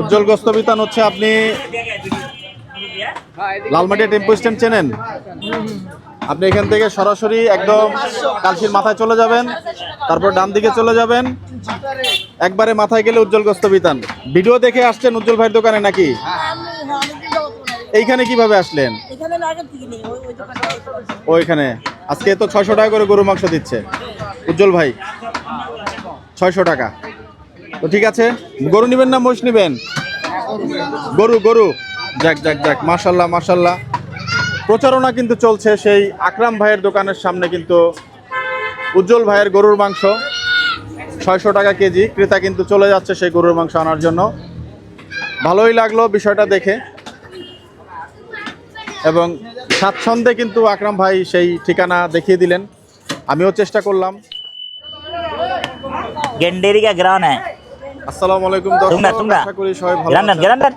উজ্জ্বল গোস্ত বিতান হচ্ছে আপনি লালমাটিয়া টেম্পো স্ট্যান্ড চেনেন? আপনি এখান থেকে সরাসরি একদম কালশির মাথায় চলে যাবেন, তারপর ডান দিকে চলে যাবেন। একবারে মাথায় গেলে উজ্জ্বল গোস্ত বিতান ভিডিও দেখে আসছেন উজ্জ্বল ভাইয়ের দোকানে নাকি। এইখানে কীভাবে আসলেন? ওইখানে। আজকে তো ছয়শো টাকা করে গরু মাংস দিচ্ছে। উজ্জ্বল ভাই, ছয়শো টাকা। তো ঠিক আছে, গরু নেবেন না মোষ নেবেন? গরু গরু। যাক যাক যাক মাসাল্লাহ মাসাল্লাহ প্রচারণা কিন্তু চলছে সেই আকরাম ভাইয়ের দোকানের সামনে কিন্তু উজ্জ্বল ভাইয়ের গরুর মাংস। ছয়শো টাকা কেজি, ক্রেতা কিন্তু চলে যাচ্ছে সেই গরুর মাংস আনার জন্য। ভালোই লাগল বিষয়টা দেখে। এবং স্বাচ্ছন্দে কিন্তু আকরাম ভাই সেই ঠিকানা দেখিয়ে দিলেন। আমিও চেষ্টা করলাম। গেন্ডেরিকা গ্রাম হ্যাঁ। আসসালামু আলাইকুম দর্শক আশা করি সবাই ভালো আছেন।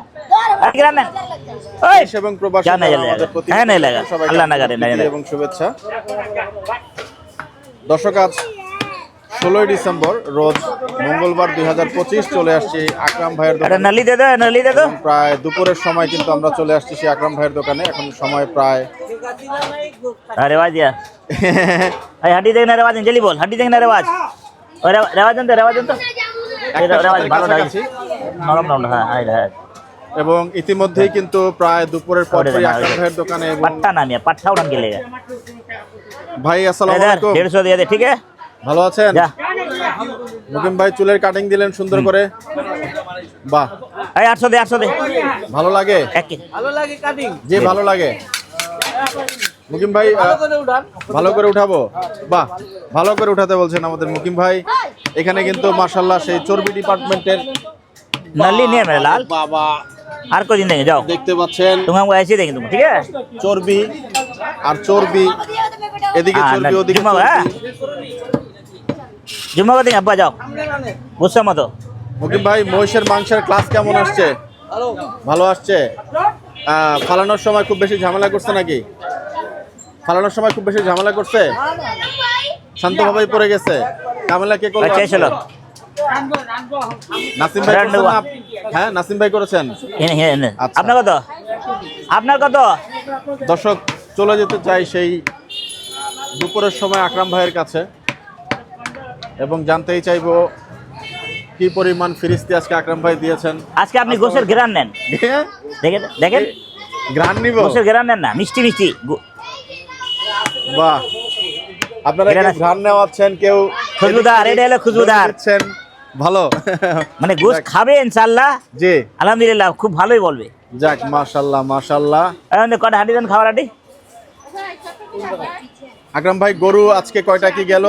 ওই। এবং প্রবাসী আমাদের প্রতি হ্যাঁ নাই লাগা আল্লাহ নাই এবং শুভেচ্ছা। দর্শক আজ ষোলোই ডিসেম্বর রোজ মঙ্গলবার দুই হাজার পঁচিশ চলে আসছি আকরাম ভাইয়ের দোকানে। নালি দে দে প্রায় দুপুরের সময় কিন্তু আমরা চলে আসছি সেই আকরাম ভাইয়ের দোকানে। এখন সময় প্রায় আরে বাজিয়া হাঁটি দেখ না রেওয়াজ জেলি বল রেওয়াজ। রেওয়াজ হ্যাঁ, হ্যাঁ, হ্যাঁ। এবং ইতিমধ্যে কিন্তু প্রায় দুপুরের পরপরই আকাশ ভাইয়ের দোকানে পাট্টা না নিয়ে পাট্টা উড়ান গেলে। ভাই আসসালামু আলাইকুম। 150 দিয়ে দে ঠিক আছে? ভালো আছেন? মুকিম ভাই চুলের কাটিং দিলেন সুন্দর করে। বাহ। এই 800 দে 800 দে। ভালো লাগে? ভালো লাগে কাটিং জি ভালো লাগে। মুকিম ভাই ভালো করে উঠাবো? বাহ ভালো করে উঠাতে বলছেন আমাদের মুকিম ভাই। এখানে কিন্তু মার্শাল্লাহ সেই চর্বি ডিপার্টমেন্টের আর কদিন দেখে যাও। দেখতে পাচ্ছেন? তুমি আমাকে তুমি ঠিক আছে? চর্বি আর চর্বি। এদিকে হ্যাঁ, চর্বি ওদিকে জুমাকে হ্যাঁ? দেখে আব্বা যাও। বুঝছ মতো? মুকিম ভাই মহিষের মাংসের ক্লাস কেমন আসছে? ভালো। আসছে? ফালানোর সময় খুব বেশি ঝামেলা করছে নাকি? ফালানোর সময় খুব বেশি ঝামেলা করছে? শান্তভাবেই পড়ে গেছে। ঝামেলা কে করল? আচ্ছা, নাসিম ভাই হ্যাঁ নাসিম ভাই করেছেন। আচ্ছা। আপনার কত? আপনার কত? দর্শক চলে যেতে চাই সেই দুপুরের সময় আকরাম ভাইয়ের কাছে। এবং জানতেই চাইব কি পরিমাণ ফিরিস্তি আজকে আকরাম ভাই দিয়েছেন। আজকে আপনি গোসের গ্রান নেন। হ্যাঁ? দেখেন দেখেন। গ্রান নিব। গোসের গ্রান নেন না মিষ্টি মিষ্টি। বাহ। আপনারা কেউ। ঘ্রাণ নেওয়াচ্ছেন কেউ খুশবুদার, এটা হলো খুশবুদার। ভালো। মানে যাক, খাবে ইনশাল্লাহ জি। আলহামদুলিল্লাহ খুব ভালোই বলবে। যাক মাশাল্লাহ মাশাল্লাহ এখন কটা হাঁটি দেন খাবার হাঁটি। আকরাম ভাই গরু আজকে কয়টা কি গেল?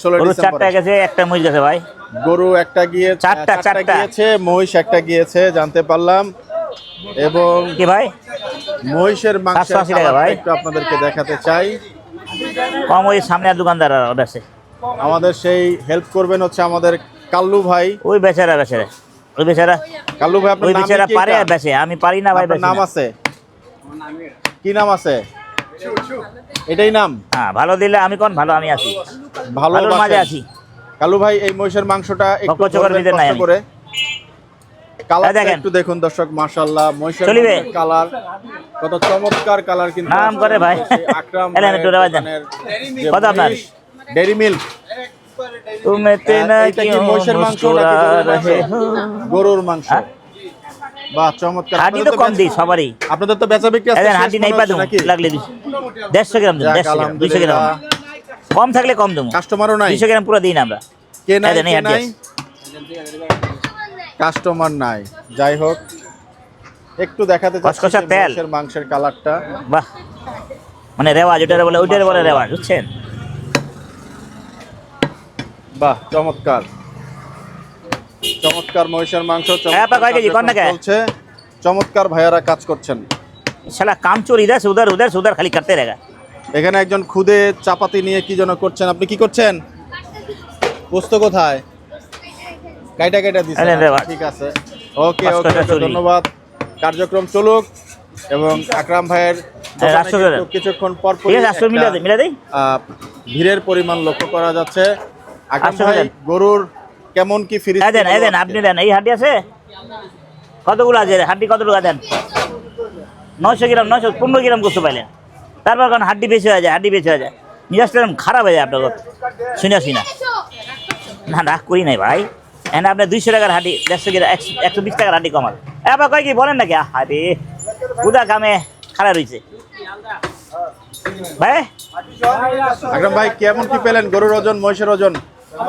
ষোলো চারটা গেছে একটা মহিষ গেছে ভাই। গরু একটা গিয়ে চারটা, চারটা। গিয়েছে মহিষ একটা গিয়েছে জানতে পারলাম। এবং কি ভাই? মহিষের মাংসের 780 টাকা কালারটা ভাই। একটু আপনাদেরকে দেখাতে চাই। কম ওই সামনে দোকানদার আছে আমাদের সেই হেল্প করবেন হচ্ছে আমাদের কাল্লু ভাই। ওই বেচারা বেচারা। ওই বেচারা। কাল্লু ভাই ওই বেচারা পারে বেচে। আমি পারি না ভাই নাম আছে? কি নাম আছে? এটাই নাম? হ্যাঁ ভালো দিলে আমি কোন ভালো আমি আছি। ভালো মাঝে আছি। কালু ভাই এই মহিষের মাংসটা একটু। করে। কালার একটু দেখুন দর্শক মাশাআল্লাহ। মহিষের কালার কত চমৎকার কালার কিন্তু নাম করে ভাই। আকরাম কত আপনার? ডেরি মিল্ক তুমি না কি মহিষের মাংস গরুর মাংস? হ্যাঁ? বাহ চমৎকার। হাডি তো কম দিই সবারই। আপনাদের তো বেচা বিক্রি আছে নাই লাগলে 150 গ্রাম 150 গ্রাম 200 গ্রাম। কম থাকলে কম দেবো। কাস্টমারও নাই। 200 গ্রাম পুরো দিই না আমরা। কে নাই কাস্টমার নাই। যাই হোক একটু দেখাতে চাচ্ছি তেল। মাংসের কালারটা। বাহ। মানে রেওয়াজ ওটা বলে ওইটার বলে রেওয়াজ বুঝছেন? বাহ চমৎকার। চমৎকার মহিষের হ্যাঁ, মাংস চলছে। চমৎকার ভাইয়ারা কাজ করছেন। শালা কামচোর ইদাস উদার উদার সুদার খালি করতে রেগা। এখানে একজন খুদে চাপাতি নিয়ে কি যেন করছেন আপনি কি করছেন? পোস্ত কোথায়? কাইটা কাইটা দিচ্ছেন ঠিক আছে। ওকে ওকে। ধন্যবাদ। কার্যক্রম চলুক এবং আকরাম ভাইয়ের। কিন্তু কিছুক্ষণ পর ভিড়ের পরিমাণ লক্ষ্য করা যাচ্ছে। আকরাম ভাই গরুর কেমন কি এই দেন এই দেন আপনি দেন এই হাড্ডি আছে? কতগুলো আছে? হাড্ডি কতগুলো দেন? নয়শো গ্রাম নয়শো পনেরো গ্রাম করতে পাইলেন। তারপর কারণ হাড্ডি বেশি হয়ে যায় হাড্ডি বেশি হয়ে যায়। এরকম খারাপ হয়ে যায় আপনার কথা শুনে শুনে না রাগ করি নাই ভাই। এখানে আপনার দুইশো টাকার হাড্ডি দেড়শো একশো বিশ টাকার হাড্ডি কমাল। এবার কয় কি বলেন নাকি? আরে উদা কামে খারাপ রয়েছে ভাই? আকরাম ভাই কেমন কি পেলেন? গরুর ওজন মহিষের ওজন?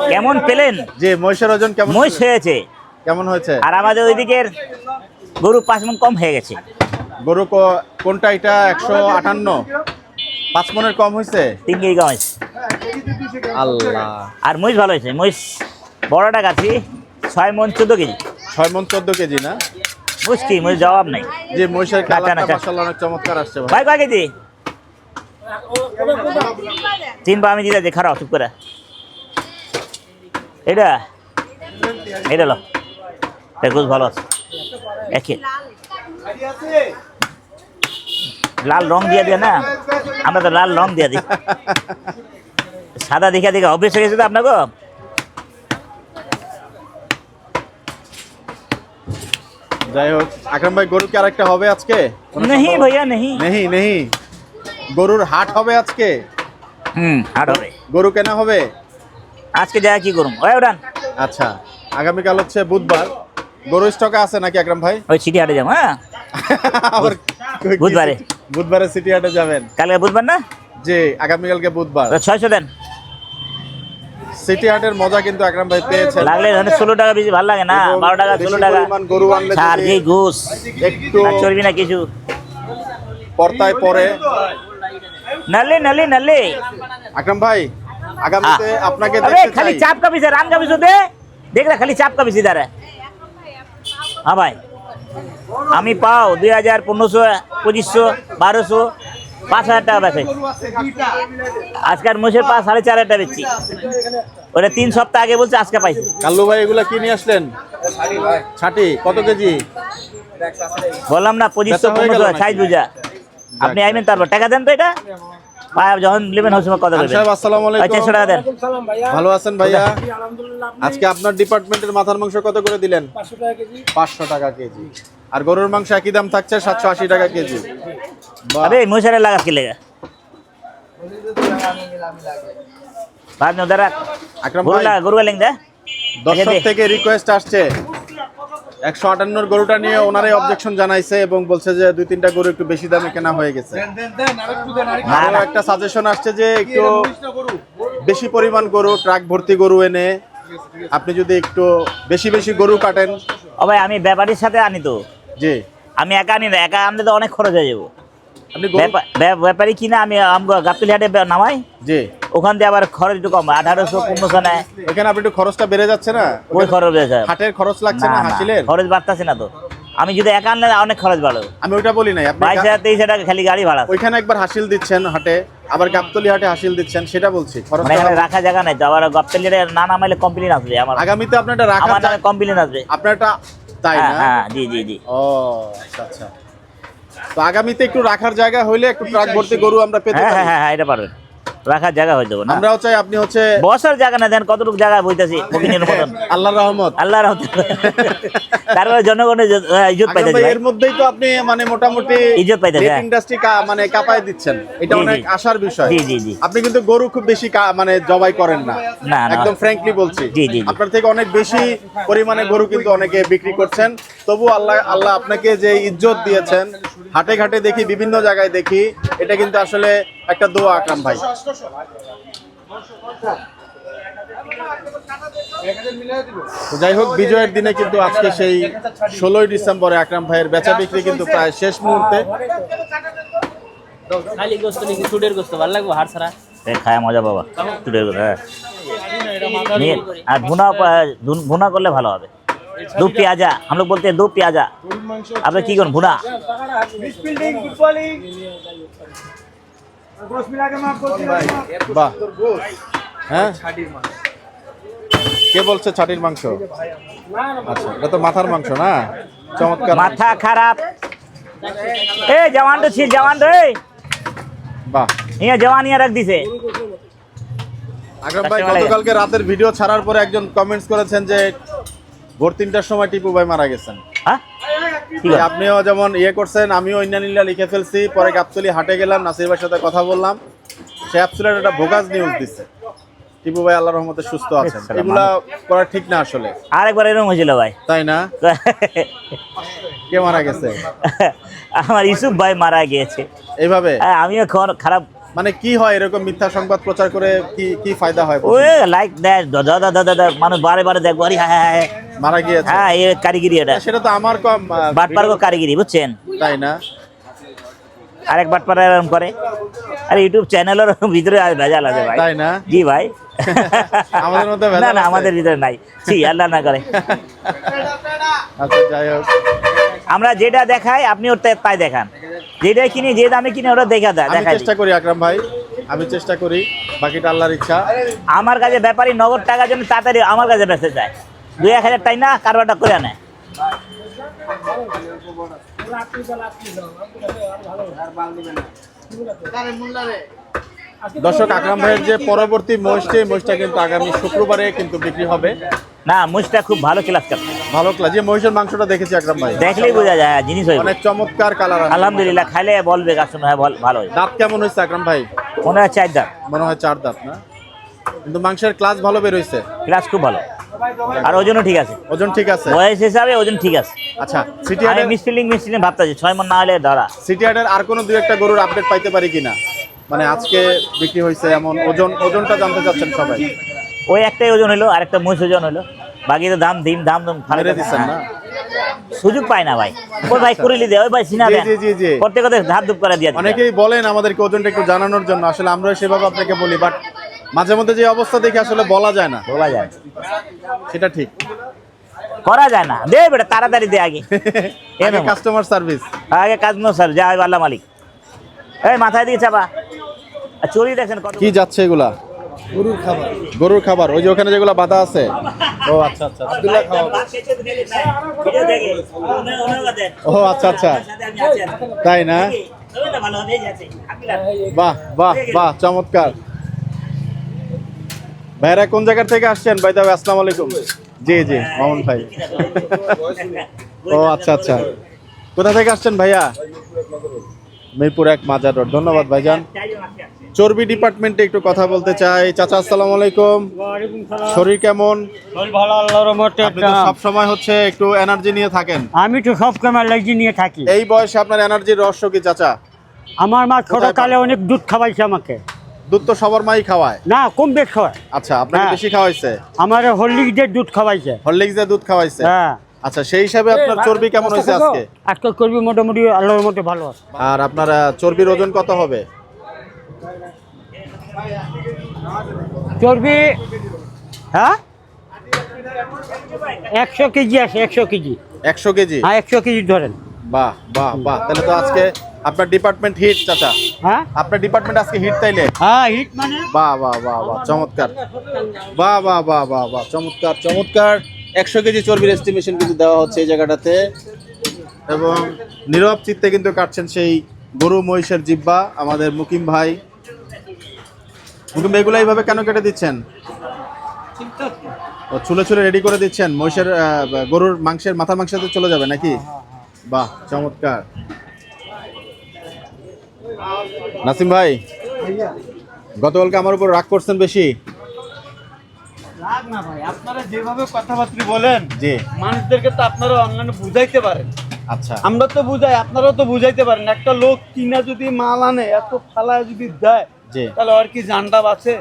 কেমন পেলেন? যে মহিষের ওজন কেমন মহিষ হয়েছে। কেমন হয়েছে? আর আমাদের ওইদিকের গরু পাঁচ মন কম হয়ে গেছে। গরু ক- কোনটা এটা? একশো আটান্ন? পাঁচ মনের কম হয়েছে? তিন কেজি কম হয়েছে। আল্লাহ। আর মহিষ ভালো হয়েছে? মহিষ বড়টা গাছি ছয় মন চোদ্দ কেজি। ছয় মন চোদ্দ কেজি না? কি মহিষ জবাব নাই। যে মহিষের না, কালারটা। মাশাআল্লাহ অনেক চমৎকার আসছে ভাই। ভাই কয় কেজি? তিন পা আমি দিতে খারাপ চুপ করে। এটা এটা লো। বেশ ভালো আছে। একে। লাল রং দিয়ে দিয়ে না? আমরা তো লাল রং দিয়ে দিই। সাদা দেখে দেখে অভ্যেস হয়ে গেছে তো আপনাকে? যাই হোক আকরাম ভাই হবে আজকে? নেহি ভাইয়া নেহি নেহি নেহি গরুর হাট হবে আজকে? হুম হাট হবে। গরু কেনা হবে? আজকে যায় কি করুম। আচ্ছা আগামীকাল হচ্ছে বুধবার। গরু স্টকে আছে নাকি আকরাম ভাই? ওই সিটি হাটে যাব হ্যাঁ। বুধবারে। বুধবারে সিটি হাটে যাবেন। কালকে বুধবার না? জি আগামীকালকে বুধবার। ছয়শো দেন। সিটি হাটের মজা কিন্তু আকরাম ভাই পেয়েছে লাগলে ধরে ষোলো টাকা বেশি ভালো লাগে না বারো টাকা ষোলো টাকা। গরু আনলে ঘুষ একটু না কিছু। পর্তায় পরে নালে নালে নালে। আকরাম ভাই আগামীতে আপনাকে দেখতে চাই। খালি চাপ কাপিছে রাম কাপিছো দে। দেখলা খালি চাপ কাপিছি দাঁড়া হ্যাঁ ভাই। আমি পাও দুই হাজার পনেরোশো পঁচিশশো বারোশো। পাঁচ হাজার টাকা বেচে। আজকাল মোষের পাঁচ সাড়ে চার হাজার টাকা বেচছি ওটা তিন সপ্তাহ আগে বলছে আজকে পাইছি। কাল্লু ভাই এগুলা কি নিয়ে আসলেন? ছাটি কত কেজি? বললাম না পঁচিশশো পনেরোশো? সাইজ বুঝা। আপনি আইবেন তারপর। টাকা দেন তো এটা? যখন নেবেন আসসালামু আলাইকুম। চারশো টাকা দেন। ভালো আছেন ভাইয়া? আজকে আপনার ডিপার্টমেন্টের মাথার মাংস কত করে দিলেন? পাঁচশো টাকা কেজি। আর গরুর মাংস একই দাম থাকছে সাতশো আশি টাকা কেজি। মশারে লাগা কি লেগা? থেকে রিকোয়েস্ট আসছে একশো আটান্নর গরুটা নিয়ে অবজেকশন জানাইছে এবং বলছে যে দুই গরু একটু বেশি দামে কেনা হয়ে গেছে। আর একটা সাজেশন আসছে যে একটু বেশি পরিমাণ গরু ট্রাক ভর্তি গরু এনে আপনি যদি একটু বেশি বেশি গরু কাটেন। আমি ব্যাপারীর সাথে আনি তো। জি। আমি একা আনি না একা আনলে তো অনেক খরচ হয়ে যাব। ব্যাপারী কিনা আমি আমগো হাটে নামাই। জি। ওখান দিয়ে আবার খরচ একটু কম আঠারোশো পনেরোশো নেয়। এখানে আপনি একটু খরচটা বেড়ে যাচ্ছে না? ওই খরচ হয়েছে হাটের খরচ লাগছে না হাসিলের? খরচ বাড়তেছে না তো। আমি যদি একা আনলে অনেক খরচ বাড়ো। আমি ওইটা বলি নাই বাইশ হাজার তেইশ হাজার টাকা খালি গাড়ি ভাড়া। ওইখানে একবার হাসিল দিচ্ছেন হাটে আবার গাবতলি হাটে হাসিল দিচ্ছেন সেটা বলছি মানে এখানে রাখা জায়গা নাই তো আবার গাপ্তিল হাটে না নামাইলে কমপ্লেন আসবে আমার। আগামীতে আপনার জায়গা- কমপ্লেন আসবে। আপনার এটা তাই হ্যাঁ না? হ্যাঁ জি জি জি। ও আচ্ছা আচ্ছা। তো আগামীতে একটু রাখার জায়গা হইলে একটু ট্রাক ভর্তি গরু আমরা পেতে হ্যাঁ হ্যাঁ পারি হ্যাঁ হ্যাঁ, এটা পারবেন। রাখার জায়গা হয়ে যাব আমরাও চাই আপনি হচ্ছে বসার জায়গা না দেন কতটুকু জায়গা বইতেছি ফকিনের মতন আল্লাহর রহমত আল্লাহ রহমত তারপরে জনগণের জ- আহ, ইজ্জত আকরাম পাইতেছি ভাই, ভাই এর মধ্যেই তো আপনি মানে মোটামুটি ইজ্জত পাইতেছে, হ্যাঁ। ইন্ডাস্ট্রি মানে কাপায় দিচ্ছেন এটা অনেক। আশার বিষয় জি, জি, জি। আপনি কিন্তু গরু খুব বেশি মানে জবাই করেন না না। একদম ফ্র্যাঙ্কলি বলছি জি, জি। আপনার থেকে অনেক বেশি পরিমাণে গরু কিন্তু অনেকে বিক্রি করছেন তবু আল্লাহ আল্লাহ আপনাকে যে ইজ্জত দিয়েছেন হাটে ঘাটে দেখি বিভিন্ন জায়গায় দেখি এটা কিন্তু আসলে একটা দোয়া আকরাম ভাই তো যাই হোক বিজয়ের দিনে কিন্তু আজকে সেই ষোলোই ডিসেম্বরে আকরাম ভাইয়ের বেচা বিক্রি কিন্তু প্রায় শেষ মুহূর্তে খালি গোস্ত নাকি চুডের গোস্ত ভালো লাগবে হাড় ছাড়া এ খায় মজা বাবা তুলে হ্যাঁ নিয়ে আর ভুনা পা- ধুন- ভুনা করলে ভালো হবে দু পেঁয়াজা हम लोग बोलते हैं दो পেঁয়াজা আপনি কি করুন ভুনা বাহ হ্যাঁ? কে বলছে ছাটির মাংস? আচ্ছা এটা তো মাথার মাংস না? চমৎকার। মাথা খারাপ। এ জওয়ান তো ছিল জওয়ান রে বাহ। ইয়া জওয়ান ইয়া রাখ দিছে। আকরাম ভাই গতকালকে রাতের ভিডিও ছাড়ার পরে একজন কমেন্টস করেছেন যে ভোর তিনটার সময় টিপু ভাই মারা গেছেন? আপনিও যেমন ইয়ে করছেন আমিও ইন্নানিল্লা লিখে ফেলছি পরে গাবতলি হাটে গেলাম নাসির ভাইয়ের সাথে কথা বললাম। সে অ্যাপসুলেট একটা ভোগাস নিউজ দিচ্ছে। টিপু ভাই আল্লাহর রহমতে সুস্থ আছেন। এগুলা করা ঠিক না আসলে। আরেকবার এরকম হয়েছিল ভাই। তাই না? কে মারা গেছে? আমার ইসুফ ভাই মারা গিয়েছে। এইভাবে? আমিও খারাপ মানে কি হয় এরকম মিথ্যা সংবাদ প্রচার করে কি কি ফায়দা হয়? ওই লাইক দেয় দাদা দাদা দাদা মানুষ বারে বারে দেখব আরে হ্যাঁ হ্যাঁ হ্যাঁ মারা গিয়েছে। হ্যাঁ এ কারিগরি এটা। সেটা তো আমার কম আহ, বাটপার্ক কারিগরি বুঝছেন? তাই না? আরেক বাটপার এরকম করে। আর ইউটিউব চ্যানেলের ভিতরে আর ভেজাল আছে ভাই। তাই না? জি ভাই। আমাদের মধ্যে না না? আমাদের ভিতরে নাই। জি আল্লাহ না করে। আচ্ছা যাই হোক। আমরা যেটা দেখাই আপনি ওটা তাই দেখান। যেটা কিনি যে দামে কিনে ওরা দেখা দেয় দেখা চেষ্টা করি আকরাম ভাই আমি চেষ্টা করি বাকিটা আল্লাহর ইচ্ছা। আমার কাছে ব্যাপারী নগদ টাকার জন্য তাড়াতাড়ি আমার কাছে বেঁচে যায়। দুই এক হাজার টাই না কারবারটা করে নেয় দর্শক আকরাম ভাইয়ের যে পরবর্তী মহিষটি মহিষটা কিন্তু আগামী শুক্রবারে কিন্তু বিক্রি হবে। না মুছটা খুব ভালো ক্লাস করে ভালো ক্লাস যে মহিষের মাংসটা দেখেছি আকরাম ভাই। দেখলেই বোঝা যায় হ্যাঁ, জিনিস হইব। অনেক চমৎকার কালার আলহামদুলিল্লাহ খাইলে বলবে কাস্টমার হ্যাঁ বল- ভালো হয়েছে দাঁত কেমন হয়েছে আকরাম ভাই? মনে হয় চার দাম মনে হয় চার দাঁত না? কিন্তু মাংসের ক্লাস ভালো বের হয়েছে। ক্লাস খুব ভালো। আর ওজনও ঠিক আছে। ওজন ঠিক আছে? বয়স হিসাবে ওজন ঠিক আছে। আচ্ছা সিটি আমি হাটের মিসফিলিং মিসফিলিং ভাবতেছি ছয় মন না হলে ধরা সিটি হাটের আর কোনো দুই একটা গরুর আপডেট পাইতে পারি কিনা? মানে আজকে বিক্রি হয়েছে এমন ওজন ওজনটা জানতে চাচ্ছেন সবাই। ওই একটাই ওজন হলো আর একটা মহিষ ওজন হলো। বাকি তো দাম দিন দাম দাম মেরে দিচ্ছেন না? সুযোগ পায় না ভাই। ওই ভাই করিলি দে ওই ভাই সিনা দেন। জি, জি, জি। করতে করতে ধাপ ধুপ করে দিয়ে। অনেকেই বলেন আমাদেরকে ওজনটা একটু জানানোর জন্য আসলে আমরা সেভাবে আপনাকে বলি বাট মাঝে মধ্যে যে অবস্থা দেখে আসলে বলা যায় না। বলা যায় সেটা ঠিক। করা যায় না। দে বেটা তাড়াতাড়ি দে আগে। কাস্টমার সার্ভিস আগে কাজ নো স্যার যা হয় আল্লাহ মালিক। এই মাথায় দিয়ে চাপা। আর চুরি দেখছেন কত কি যাচ্ছে এগুলা? গরুর খাবার। গরুর খাবার। ওই যে ওখানে যেগুলা বাধা আছে। ও আচ্ছা আচ্ছা আব্দুল্লাহ খাওয়া ও আচ্ছা আচ্ছা। তাই না? বাহ বাহ বাহ চমৎকার। ভাইরা কোন জায়গা থেকে আসছেন? ভাই দাও আসসালামু আলাইকুম। জি জি মামুন ভাই। ও আচ্ছা আচ্ছা। কোথা থেকে আসছেন ভাইয়া? মিরপুর এক মাজার রোড। ধন্যবাদ ভাইজান। চর্বি ডিপার্টমেন্টে একটু কথা বলতে চাই। চাচা আসসালামু আলাইকুম। শরীর কেমন? সব সময় হচ্ছে একটু এনার্জি নিয়ে থাকেন। আমি তো সব সময় লেজি নিয়ে থাকি। এই বয়সে আপনার এনার্জির রহস্য কি চাচা? আমার মা কোথায় ছোটকালে অনেক দুধ খাওয়াইছে আমাকে। দুধ তো সবার মাই খাওয়ায়। না কম বেশ খাওয়ায়। আচ্ছা আপনাকে হ্যাঁ। বেশি খাওয়াইছে? আমার হরলিক্স দিয়ে দুধ খাওয়াইছে। হরলিক্স দিয়ে দুধ খাওয়াইছে? হ্যাঁ। আচ্ছা সেই হিসাবে আপনার চর্বি কেমন হয়েছে আজকে? আজকে করবি মোটামুটি আল্লাহর মধ্যে ভালো আছে। আর আপনার চর্বির ওজন কত হবে? চর্বি হ্যাঁ? একশো কেজি আছে একশো কেজি। একশো কেজি? হ্যাঁ একশো কেজি ধরেন। বাহ বাহ বাহ। তাহলে তো আজকে আপনার ডিপার্টমেন্ট হিট চাচা। হ্যাঁ? আপনার ডিপার্টমেন্ট আজকে হিট তাইলে? হ্যাঁ হিট মানে? বাহ বাহ বাহ বাহ চমৎকার। বাহ বাহ বাহ বাহ বাহ চমৎকার চমৎকার। একশো কেজি চর্বির এস্টিমেশন কিন্তু দেওয়া হচ্ছে এই জায়গাটাতে। এবং নীরব চিত্তে কিন্তু কাটছেন সেই গরু মহিষের জিব্বা আমাদের মুকিম ভাই। মুকিম এগুলো এইভাবে কেন কেটে দিচ্ছেন? ও ছুলে ছুলে রেডি করে দিচ্ছেন। মহিষের গরুর মাংসের মাথা মাংসতে চলে যাবে নাকি? বাহ চমৎকার। নাসিম ভাই গতকালকে আমার উপর রাগ করছেন বেশি। রাগ না ভাই আপনারা যেভাবে কথাবার্তা বলেন জি। মানুষদেরকে তো আপনারা অনলাইনে বুঝাইতে পারেন। আচ্ছা। আমরা তো বুঝাই আপনারাও তো বুঝাইতে পারেন। একটা লোক কিনা যদি মাল আনে এত ফালায় যদি দেয় তাহলে আর কি জানটা আছে?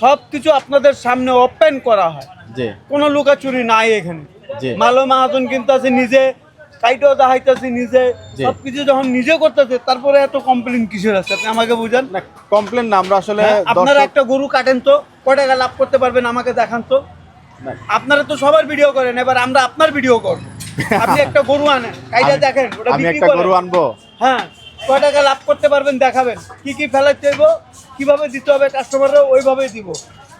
সব কিছু আপনাদের সামনে ওপেন করা হয়। জি। কোনো লুকাচুরি নাই এখানে। মালো মাহাজন কিন্তু আছে নিজে কাইটেও দেখাইতেছে নিজে। সবকিছু যখন নিজে করতেছে তারপরে এত কমপ্লেন কিসের আছে? আপনি আমাকে বুঝান? না কমপ্লেন না আমরা আসলে হ্যাঁ, আপনারা একটা গরু কাটেন তো কয় টাকা লাভ করতে পারবেন আমাকে দেখান তো। আপনারা তো সবার ভিডিও করেন এবার আমরা আপনার ভিডিও করব। আপনি একটা গরু আনেন কাইটা দেখেন ওটা বিক্রি করেন। গরু আনব। হ্যাঁ। কয় টাকা লাভ করতে পারবেন দেখাবেন। কি কি ফেলাতে হইব কীভাবে দিতে হবে কাস্টমাররা ওইভাবেই দিব।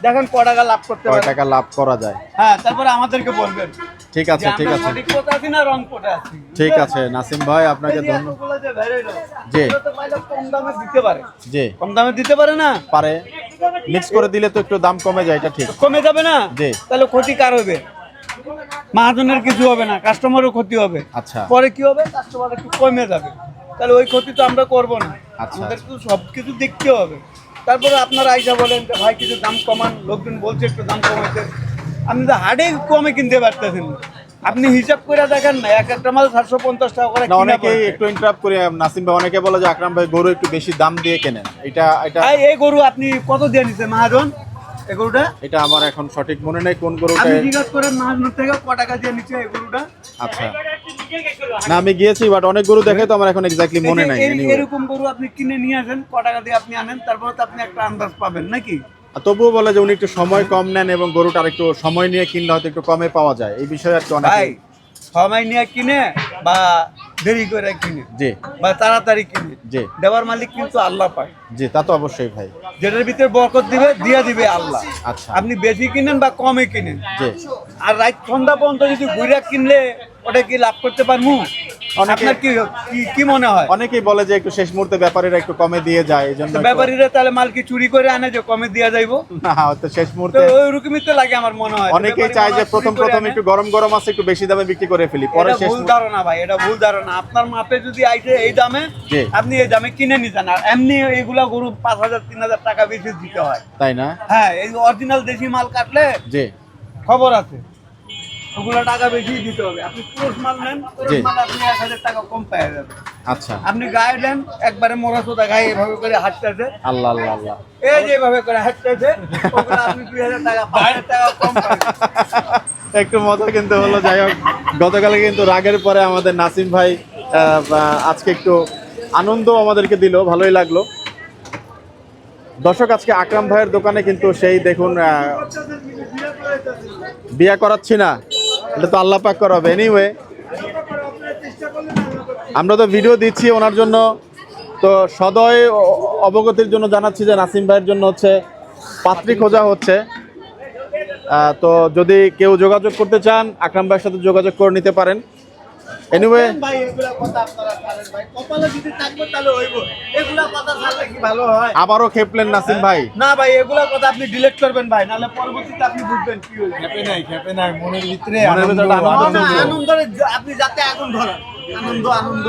দেখেন কয় টাকা লাভ করতে কয় টাকা লাভ করা যায়। হ্যাঁ তারপরে আমাদেরকে বলবেন। ঠিক আছে ঠিক আছে। সঠিক আছি না রং আছি। ঠিক আছে নাসিম ভাই আপনাকে ধন্যবাদ জি। কম দামে দিতে পারে। জি। কম দামে দিতে পারে না? পারে। মিক্স করে দিলে তো একটু দাম কমে যায় এটা ঠিক। কমে যাবে না? জি। তাহলে ক্ষতি কার হবে? মাহাজনের কিছু হবে না কাস্টমারও ক্ষতি হবে। আচ্ছা। পরে কি হবে? কাস্টমার একটু কমে যাবে। তাহলে ওই ক্ষতি তো আমরা করব না। আচ্ছা। আমাদের তো সব কিছু দেখতে হবে। তারপরে আপনারা আইসা বলেন যে ভাই কিছু দাম কমান। লোকজন বলছে একটু দাম কমাইতে। আপনি তো হাড়ে কমে কিনতে পারতেছেন আপনি হিসাব করে দেখেন না এক একটা মাল সাতশো পঞ্চাশ টাকা করে অনেকেই একটু ইন্টারাপ্ট করি নাসিম ভাই। অনেকে বলে যে আকরাম ভাই গরু একটু বেশি দাম দিয়ে কেনেন? এটা এটা এই গরু আপনি কত দিয়ে নিছেন মহাজন? এই গরুটা? এটা আমার এখন সঠিক মনে নেই কোন গরুটা। আপনি জিজ্ঞাসা করেন মহাজন থেকে ক টাকা দিয়ে নিচ্ছে এই গরুটা। আচ্ছা। না আমি গিয়েছি বাট অনেক গরু দেখে তো আমার এখন এক্স্যাক্টলি মনে নাই। এরকম গরু আপনি কিনে নিয়ে আসেন ক টাকা দিয়ে আপনি আনেন তারপরে তো আপনি একটা আন্দাজ পাবেন নাকি? তবুও বলে যে উনি একটু সময় কম নেন এবং গরুটা আর একটু সময় নিয়ে কিনলে হয়তো একটু কমে পাওয়া যায়। এই বিষয়ে আর কি অনেক ভাই সময় নিয়ে কিনে বা দেরি করে কিনে জি। বা তাড়াতাড়ি কিনে। জি। দেওয়ার মালিক কিন্তু আল্লাহ পায় জি তা তো অবশ্যই ভাই। যেটার ভিতরে বরকত দিবে দিয়ে দিবে আল্লাহ। আচ্ছা। আপনি বেশি কিনেন বা কমে কিনেন। জি। আর রাত সন্ধ্যা পর্যন্ত যদি ঘুরে কিনলে ওটা কি লাভ করতে পারব আপনার কি কি- মনে হয়? অনেকেই বলে যে একটু শেষ মুহূর্তে ব্যাপারীরা একটু কমে দিয়ে যায় এই জন্য ব্যাপারীরা তাহলে মাল কি চুরি করে আনে যে কমে দেওয়া যাইবো? না শেষ মুহূর্তে ওইরকমই তো লাগে আমার মনে হয় অনেকেই চায় যে প্রথম প্রথম একটু গরম গরম আছে একটু বেশি দামে বিক্রি করে ফেলি পরে শেষ ভুল ধারণা ভাই এটা ভুল ধারণা। আপনার মাপে যদি আইছে এই দামে আপনি এই দামে কিনে নিতেন আর এমনি এইগুলা গরু পাঁচ হাজার তিন হাজার টাকা বেশি দিতে হয়। তাই না? হ্যাঁ এই অরিজিনাল দেশি মাল কাটলে জি। খবর আছে। ওগুলো টাকা বেশি দিতে হবে। আপনি পুরুষ মাল নেন পুরুষ মাল আপনি এক হাজার টাকা কম পেয়ে যাবেন আচ্ছা। আপনি গায়ে নেন একবারে মরা সোদা গায়ে এভাবে করে হাঁটতেছে। আল্লাহ আল্লাহ আল্লাহ। এই যে এভাবে করে হাঁটতেছে ওগুলো আপনি দুই হাজার টাকা পাঁচ হাজার টাকা কম একটু মজা কিন্তু হলো যাই হোক। গতকালে কিন্তু রাগের পরে আমাদের নাসিম ভাই আহ, আজকে একটু আনন্দ আমাদেরকে দিল ভালোই লাগল। দর্শক, আজকে আকরাম ভাইয়ের দোকানে কিন্তু সেই দেখুন বিয়া করাচ্ছি না। এটা তো আল্লাহ পাক করাবে। এনিওয়ে আমরা তো ভিডিও দিচ্ছি ওনার জন্য। তো সদয় অবগতির জন্য জানাচ্ছি যে নাসিম ভাইয়ের জন্য হচ্ছে পাত্রী খোঁজা হচ্ছে। তো যদি কেউ যোগাযোগ করতে চান, আকরাম ভাইয়ের সাথে যোগাযোগ করে নিতে পারেন। এনিওয়ে ভাই এগুলা কথা আপনারা ছাড়েন ভাই। কপালে যদি থাকবে তাহলে হইব। এগুলা কথা ছাড়লে কি ভালো হয়? আবারও খেপলেন নাসিম ভাই। না ভাই এগুলা কথা আপনি ডিলিট করবেন ভাই নাহলে পরবর্তীতে আপনি বুঝবেন কি হয়েছে। খেপে নাই খেপে নাই মনের ভিতরে আনন্দ আনন্দ আপনি যাতে আগুন ধরেন আনন্দ আনন্দ।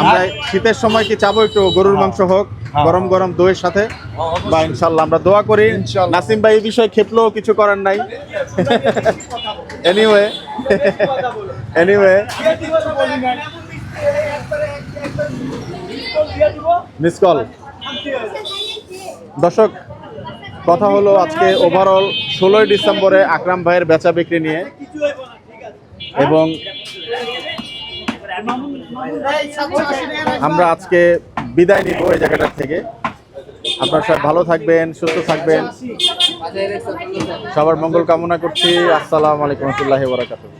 আমরা শীতের সময় কি চাবো একটু গরুর মাংস হোক গরম গরম দইয়ের সাথে? বা ইনশাল্লাহ আমরা দোয়া করি। নাসিম ভাই এই বিষয়ে খেপলেও কিছু করার নাই। এনিওয়ে এনিওয়ে মিস কল দর্শক কথা হলো আজকে ওভারঅল ষোলোই ডিসেম্বরে আকরাম ভাইয়ের বেচা বিক্রি নিয়ে। এবং আমরা আজকে বিদায় নিব এই জায়গাটা থেকে। আপনার সব ভালো থাকবেন, সুস্থ থাকবেন। সবার মঙ্গল কামনা করছি। আসসালামু আলাইকুম রহমতুল্লাহ বারাকাতুহু।